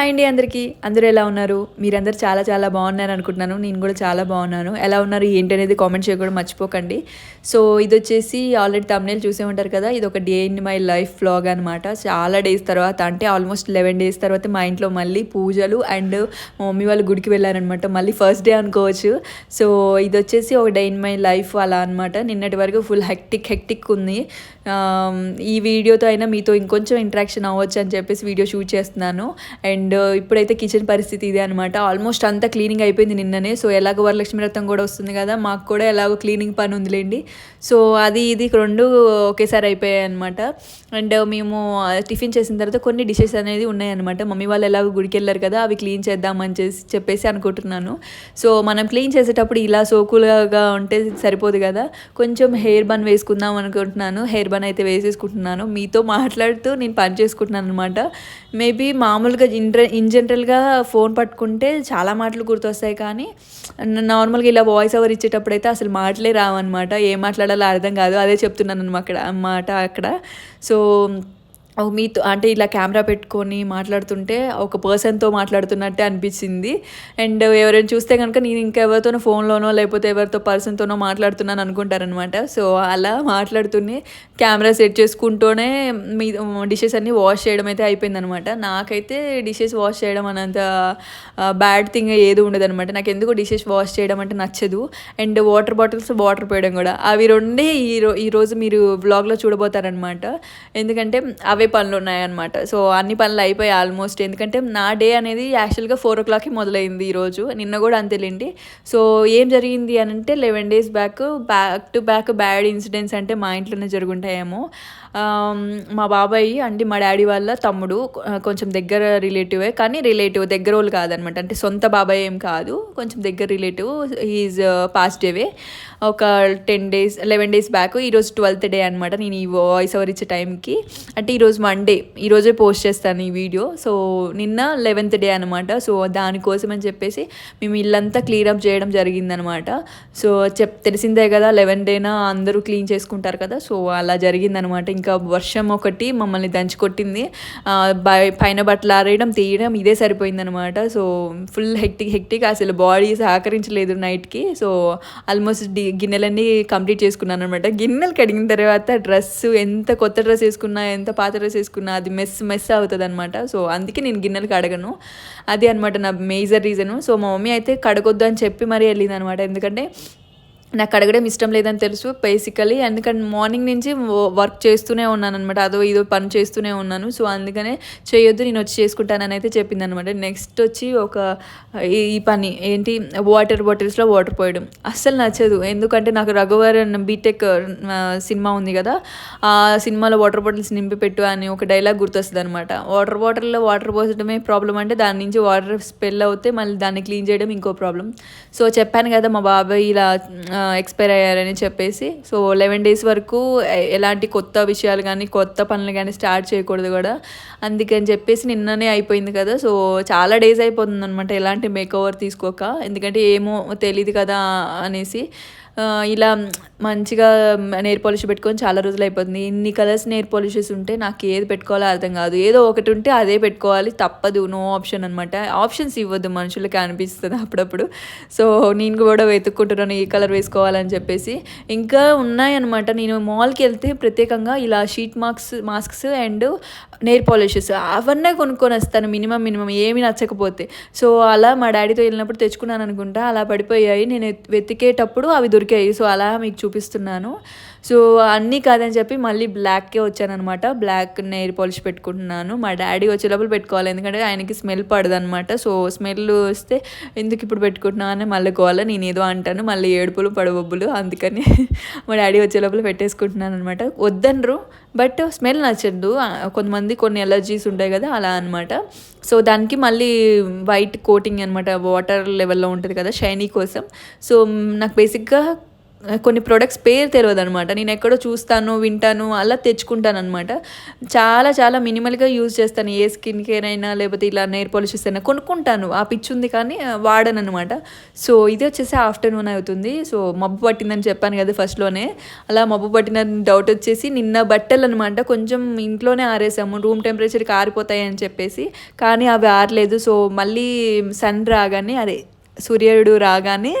Hi అండి అందరికీ. అందరూ ఎలా ఉన్నారు? మీరందరూ చాలా చాలా బాగున్నారు అనుకుంటున్నాను. నేను కూడా చాలా బాగున్నాను. ఎలా ఉన్నారు? ఏంటి అనేది కామెంట్ చేయకూడదు మర్చిపోకండి. సో ఇది వచ్చేసి ఆల్రెడీ తమ్నేల్ చూసే ఉంటారు కదా? ఇది ఒక day in my life vlog అనమాట చాలా డేస్ తర్వాత అంటే ఆల్మోస్ట్ లెవెన్ డేస్ తర్వాత మా ఇంట్లో మళ్ళీ పూజలు అండ్ మా మమ్మీ వాళ్ళు గుడికి వెళ్ళారనమాట మళ్ళీ ఫస్ట్ డే అనుకోవచ్చు. సో ఇది వచ్చేసి ఒక డే ఇన్ మై లైఫ్ అలా అనమాట నిన్నటి వరకు ఫుల్ హెక్టిక్ హెక్టిక్ ఉంది. ఈ వీడియోతో అయినా మీతో ఇంకొంచెం ఇంటరాక్షన్ అవ్వచ్చు అని చెప్పేసి వీడియో షూట్ చేస్తున్నాను. అండ్ uh, ఇప్పుడైతే కిచెన్ పరిస్థితి ఇదే అనమాట ఆల్మోస్ట్ అంతా క్లీనింగ్ అయిపోయింది నిన్ననే. సో ఎలాగో వరలక్ష్మి వ్రతం కూడా వస్తుంది కదా మాకు కూడా ఎలాగో క్లీనింగ్ పని ఉందిలేండి. సో అది ఇది రెండు ఒకేసారి అయిపోయాయి అనమాట అండ్ uh, మేము uh, టిఫిన్ చేసిన తర్వాత కొన్ని డిషెస్ అనేది ఉన్నాయన్నమాట. మమ్మీ వాళ్ళు ఎలాగో గుడికి వెళ్ళారు కదా అవి క్లీన్ చేద్దామని చేసి చెప్పేసి అనుకుంటున్నాను. సో మనం క్లీన్ చేసేటప్పుడు ఇలా సోకులుగా ఉంటే సరిపోదు కదా. కొంచెం హెయిర్ బన్ వేసుకుందాం అనుకుంటున్నాను. హెయిర్ బన్ అయితే వేసేసుకుంటున్నాను. మీతో మాట్లాడుతూ నేను పని చేసుకుంటున్నాను అనమాట మేబీ మామూలుగా ఇన్ ఇన్ జనరల్గా ఫోన్ పట్టుకుంటే చాలా మాటలు గుర్తొస్తాయి కానీ నార్మల్గా ఇలా వాయిస్ ఓవర్ ఇచ్చేటప్పుడు అయితే అసలు మాటలే రావన్నమాట. ఏం మాట్లాడాలో అర్థం కాదు. అదే చెప్తున్నాను అనమాట అక్కడ. అన్నమాట అక్కడ సో మీతో అంటే ఇలా కెమెరా పెట్టుకొని మాట్లాడుతుంటే ఒక పర్సన్తో మాట్లాడుతున్నట్టే అనిపించింది. అండ్ ఎవరైనా చూస్తే కనుక నేను ఇంకా ఎవరితోనో ఫోన్లోనో లేకపోతే ఎవరితో పర్సన్తోనో మాట్లాడుతున్నాను అనుకుంటారనమాట. సో అలా మాట్లాడుతూనే కెమెరా సెట్ చేసుకుంటూనే మీ డిషెస్ అన్నీ వాష్ చేయడం అయితే అయిపోయిందనమాట. నాకైతే డిషెస్ వాష్ చేయడం అనంత బ్యాడ్ థింగ్ ఏది ఉండదనమాట. నాకు ఎందుకు డిషెస్ వాష్ చేయడం అంటే నచ్చదు. అండ్ వాటర్ బాటిల్స్ వాటర్ పోయడం కూడా. అవి రెండే ఈ ఈరోజు మీరు వ్లాగ్లో చూడబోతారనమాట. ఎందుకంటే అవి పనులు ఉన్నాయన్నమాట. సో అన్ని పనులు అయిపోయి ఆల్మోస్ట్. ఎందుకంటే నా డే అనేది యాక్చువల్గా ఫోర్ ఓ క్లాక్కి మొదలైంది ఈరోజు నిన్న కూడా అంతేలేండి సో ఏం జరిగింది అని అంటే eleven days back back to back bad incidents అంటే మా ఇంట్లోనే జరుగుంటాయేమో. మా బాబాయ్ అంటే మా డాడీ వాళ్ళ తమ్ముడు కొంచెం దగ్గర రిలేటివే. కానీ రిలేటివ్ దగ్గర వాళ్ళు కాదనమాట అంటే సొంత బాబాయ్ ఏం కాదు. కొంచెం దగ్గర రిలేటివ్ ఈజ్ పాస్ట్ డేవే. ఒక ten days eleven days back ఈరోజు ట్వెల్త్ డే అనమాట నేను ఈ వాయిస్ ఓవర్ ఇచ్చే టైంకి. అంటే ఈరోజు మండే ఈరోజే పోస్ట్ చేస్తాను ఈ వీడియో. సో నిన్న లెవెన్త్ డే అనమాట సో దానికోసం అని చెప్పేసి మేము ఇల్లంతా క్లీన్ అప్ చేయడం జరిగిందనమాట సో చెప్ తెలిసిందే కదా లెవెన్ డేనా అందరూ క్లీన్ చేసుకుంటారు కదా. సో అలా జరిగిందనమాట ఇంకా వర్షం ఒకటి మమ్మల్ని దంచి కొట్టింది. పైన బట్టలు ఆరేయడం తీయడం ఇదే సరిపోయిందనమాట సో ఫుల్ హెక్టిక్ హెక్టిక్ అసలు బాడీ సహకరించలేదు నైట్కి సో ఆల్మోస్ట్ డి గిన్నెలన్నీ కంప్లీట్ చేసుకున్నాను అనమాట గిన్నెలు కడిగిన తర్వాత డ్రెస్ ఎంత కొత్త డ్రెస్ వేసుకున్నా ఎంత పాత డ్రెస్ వేసుకున్నా అది మెస్ మెస్ అవుతుంది అనమాట సో అందుకే నేను గిన్నెలు కడగను. అది అనమాట నా మేజర్ రీజను సో మా మమ్మీ అయితే కడగొద్దు అని చెప్పి మరీ వెళ్ళింది అనమాట ఎందుకంటే నాకు అడగడం ఇష్టం లేదని తెలుసు బేసికలీ ఎందుకంటే మార్నింగ్ నుంచి వర్క్ చేస్తూనే ఉన్నాను అనమాట అదో ఇదో పని చేస్తూనే ఉన్నాను. సో అందుకనే చేయొద్దు నేను వచ్చి చేసుకుంటానని అయితే చెప్పింది అనమాట నెక్స్ట్ వచ్చి ఒక ఈ పని ఏంటి? వాటర్ బాటిల్స్లో వాటర్ పోయడం. అస్సలు నచ్చదు. ఎందుకంటే నాకు రఘువరన్ బీటెక్ సినిమా ఉంది కదా. ఆ సినిమాలో వాటర్ బాటిల్స్ నింపి పెట్టు అని ఒక డైలాగ్ గుర్తొస్తుంది అనమాట వాటర్ బాటిల్లో వాటర్ పోసడమే ప్రాబ్లం అంటే దాని నుంచి వాటర్ స్పెల్ అవుతే మళ్ళీ దాన్ని క్లీన్ చేయడం ఇంకో ప్రాబ్లం సో చెప్పాను కదా మా బాబాయ్ ఇలా ఎక్స్పైర్ అయ్యారని చెప్పేసి. సో లెవెన్ డేస్ వరకు ఎలాంటి కొత్త విషయాలు కానీ కొత్త పనులు కానీ స్టార్ట్ చేయకూడదు కూడా. అందుకని చెప్పేసి నిన్ననే అయిపోయింది కదా. సో చాలా డేస్ అయిపోతుంది అనమాట ఎలాంటి మేక్ ఓవర్ తీసుకోక. ఎందుకంటే ఏమో తెలియదు కదా అనేసి. ఇలా మంచిగా నెయిర్ పాలిష్ పెట్టుకొని చాలా రోజులు అయిపోతుంది. ఇన్ని కలర్స్ నెయిర్ పాలిషెస్ ఉంటే నాకు ఏది పెట్టుకోవాలో అర్థం కాదు. ఏదో ఒకటి ఉంటే అదే పెట్టుకోవాలి. తప్పదు. నో ఆప్షన్ అనమాట ఆప్షన్స్ ఇవ్వద్దు. మనుషులకి అనిపిస్తుంది అప్పుడప్పుడు. సో నేను కూడా వెతుక్కుంటున్నాను ఏ కలర్ వేసుకోవాలని చెప్పేసి. ఇంకా ఉన్నాయన్నమాట. నేను మాల్కి వెళ్తే ప్రత్యేకంగా ఇలా sheet marks masks and nail polishes అవన్నీ కొనుక్కొని వస్తాను. Minimum minimum. ఏమి నచ్చకపోతే. సో అలా మా డాడీతో వెళ్ళినప్పుడు తెచ్చుకున్నాను అనుకుంటా. అలా పడిపోయాయి. నేను వెతికేటప్పుడు అవి దొరికి దొరికాయి సో అలా మీకు చూపిస్తున్నాను. సో అన్నీ కాదని చెప్పి మళ్ళీ బ్లాక్కే వచ్చానమాట బ్లాక్ నెయిర్ పాలిష్ పెట్టుకుంటున్నాను. మా డాడీ వచ్చే లోపల పెట్టుకోవాలి ఎందుకంటే ఆయనకి స్మెల్ పడదనమాట సో స్మెల్ వస్తే ఎందుకు ఇప్పుడు పెట్టుకుంటున్నా అని మళ్ళీ గోల నేను ఏదో అంటాను. మళ్ళీ ఏడుపులు పడవబ్బులు అందుకని మా డాడీ వచ్చే లోపల పెట్టేసుకుంటున్నాను అనమాట వద్దనరు బట్ స్మెల్ నచ్చదు. కొంతమంది కొన్ని ఎలర్జీస్ ఉంటాయి కదా అలా అనమాట సో దానికి మళ్ళీ వైట్ కోటింగ్ అనమాట వాటర్ లెవెల్లో ఉంటుంది కదా షైనీ కోసం. సో నాకు బేసిక్గా కొన్ని ప్రొడక్ట్స్ పేరు తెలియదు అనమాట నేను ఎక్కడో చూస్తాను వింటాను అలా తెచ్చుకుంటాను అనమాట చాలా చాలా మినిమల్గా యూజ్ చేస్తాను. ఏ స్కిన్ కేర్ అయినా లేకపోతే ఇలా నెయిర్ పాలిషెస్ అయినా కొనుక్కుంటాను. ఆ పిచ్చి ఉంది కానీ వాడను అనమాట సో ఇది వచ్చేసి ఆఫ్టర్నూన్ అవుతుంది. సో మబ్బు పట్టిందని చెప్పాను కదా ఫస్ట్లోనే అలా మబ్బు పట్టిన డౌట్ వచ్చేసి నిన్న బట్టలు అనమాట కొంచెం ఇంట్లోనే ఆరేసాము. రూమ్ టెంపరేచర్కి ఆరిపోతాయి అని చెప్పేసి కానీ అవి ఆరలేదు. సో మళ్ళీ సన్ రాగానే అదే సూర్యుడు రాగానే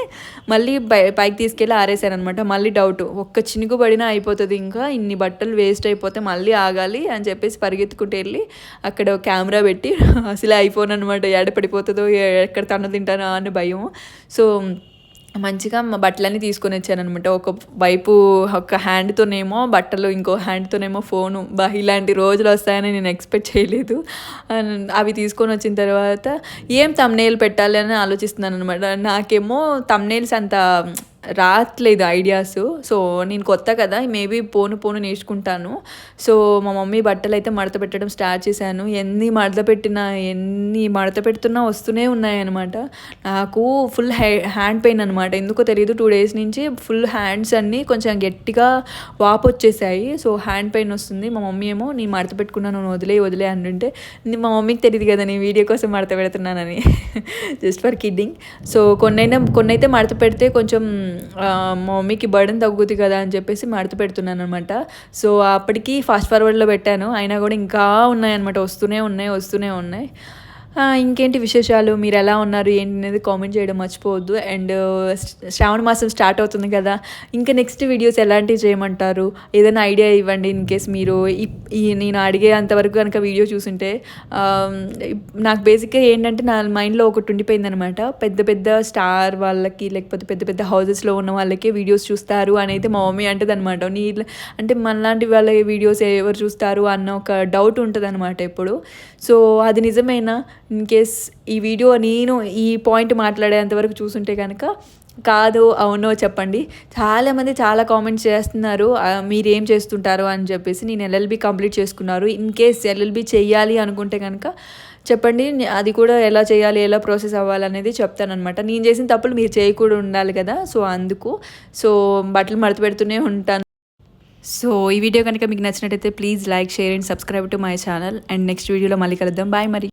మళ్ళీ పై పైకి తీసుకెళ్ళి ఆరేసాను మళ్ళీ డౌట్ ఒక్క చినుకు పడినా అయిపోతుంది ఇంకా. ఇన్ని బట్టలు వేస్ట్ అయిపోతే మళ్ళీ ఆగాలి అని చెప్పేసి పరిగెత్తుకుంటూ వెళ్ళి అక్కడ కెమెరా పెట్టి అసలు ఐఫోన్ అనమాట ఎడ పడిపోతుందో ఎక్కడ తను తింటానో అని భయం. సో మంచిగా మా బట్టలన్నీ తీసుకొని వచ్చాను అనమాట ఒక వైపు ఒక హ్యాండ్తోనేమో బట్టలు ఇంకో హ్యాండ్తోనేమో ఫోను. బా ఇలాంటి రోజులు వస్తాయని నేను ఎక్స్పెక్ట్ చేయలేదు. అవి తీసుకొని వచ్చిన తర్వాత ఏం తమ్నేల్ పెట్టాలి అని ఆలోచిస్తున్నాను అనమాట నాకేమో తమ్నేల్స్ అంత రావట్లేదు ఐడియాస్. సో నేను కొత్త కదా మేబీ పోను పోను నేర్చుకుంటాను. సో మా మమ్మీ బట్టలు అయితే మడత పెట్టడం స్టార్ట్ చేశాను. ఎన్ని మడత పెట్టినా ఎన్ని మడత పెడుతున్నా వస్తూనే ఉన్నాయన్నమాట. నాకు ఫుల్ హ్యాండ్ పెయిన్ అనమాట ఎందుకో తెలియదు టూ డేస్ నుంచి ఫుల్ హ్యాండ్స్ అన్నీ కొంచెం గట్టిగా వాపు వచ్చేసాయి. సో హ్యాండ్ పెయిన్ వస్తుంది. మా మమ్మీ ఏమో నేను మడత పెట్టుకున్నాను వదిలే వదిలే అంటుంటే మా మమ్మీకి తెలియదు కదా నేను వీడియో కోసం మడత పెడుతున్నానని. జస్ట్ ఫర్ కిడ్డింగ్ సో కొన్నైనా కొన్ని అయితే మడత పెడితే కొంచెం మమ్మీకి బర్డన్ తగ్గుతుంది కదా అని చెప్పేసి మడత పెడుతున్నాను అనమాట సో అప్పటికి ఫాస్ట్ ఫార్వర్డ్లో పెట్టాను. అయినా కూడా ఇంకా ఉన్నాయన్నమాట. వస్తూనే ఉన్నాయి వస్తూనే ఉన్నాయి. ఇంకేంటి విశేషాలు? మీరు ఎలా ఉన్నారు? ఏంటి అనేది కామెంట్ చేయడం మర్చిపోవద్దు. అండ్ శ్రావణ మాసం స్టార్ట్ అవుతుంది కదా. ఇంకా నెక్స్ట్ వీడియోస్ ఎలాంటివి చేయమంటారు? ఏదైనా ఐడియా ఇవ్వండి ఇన్ కేస్ మీరు ఈ- ఈ నేను అడిగే అంతవరకు కనుక వీడియో చూసుంటే నాకు బేసిక్గా ఏంటంటే నా మైండ్లో ఒకటి ఉండిపోయింది అనమాట పెద్ద పెద్ద స్టార్ వాళ్ళకి లేకపోతే పెద్ద పెద్ద హౌసెస్లో ఉన్న వాళ్ళకే వీడియోస్ చూస్తారు అని అయితే మా మమ్మీ అంటది అనమాట నీ అంటే మనలాంటి వాళ్ళ వీడియోస్ ఎవరు చూస్తారు అన్న ఒక డౌట్ ఉంటుంది అనమాట ఎప్పుడు. సో అది నిజమేనా? ఇన్ కేస్ ఈ వీడియో నేను ఈ పాయింట్ మాట్లాడేంతవరకు చూసుంటే కనుక కాదు అవునో చెప్పండి. చాలామంది చాలా కామెంట్స్ చేస్తున్నారు మీరు మీరేం చేస్తుంటారు? అని చెప్పేసి నేను ఎల్ఎల్బి కంప్లీట్ చేసుకున్నారు. ఇన్ కేస్ ఎల్ఎల్బి చేయాలి అనుకుంటే కనుక చెప్పండి అది కూడా ఎలా చేయాలి ఎలా ప్రాసెస్ అవ్వాలనేది చెప్తానమాట నేను చేసిన తప్పులు మీరు చేయకూడదు ఉండాలి కదా సో అందుకు సో బట్టలు మడత పెడుతూనే ఉంటాను. సో ఈ వీడియో కనుక మీకు నచ్చినట్టయితే please like share and subscribe to my channel and next వీడియోలో మళ్ళీ కలుద్దాం. బాయ్ మరి.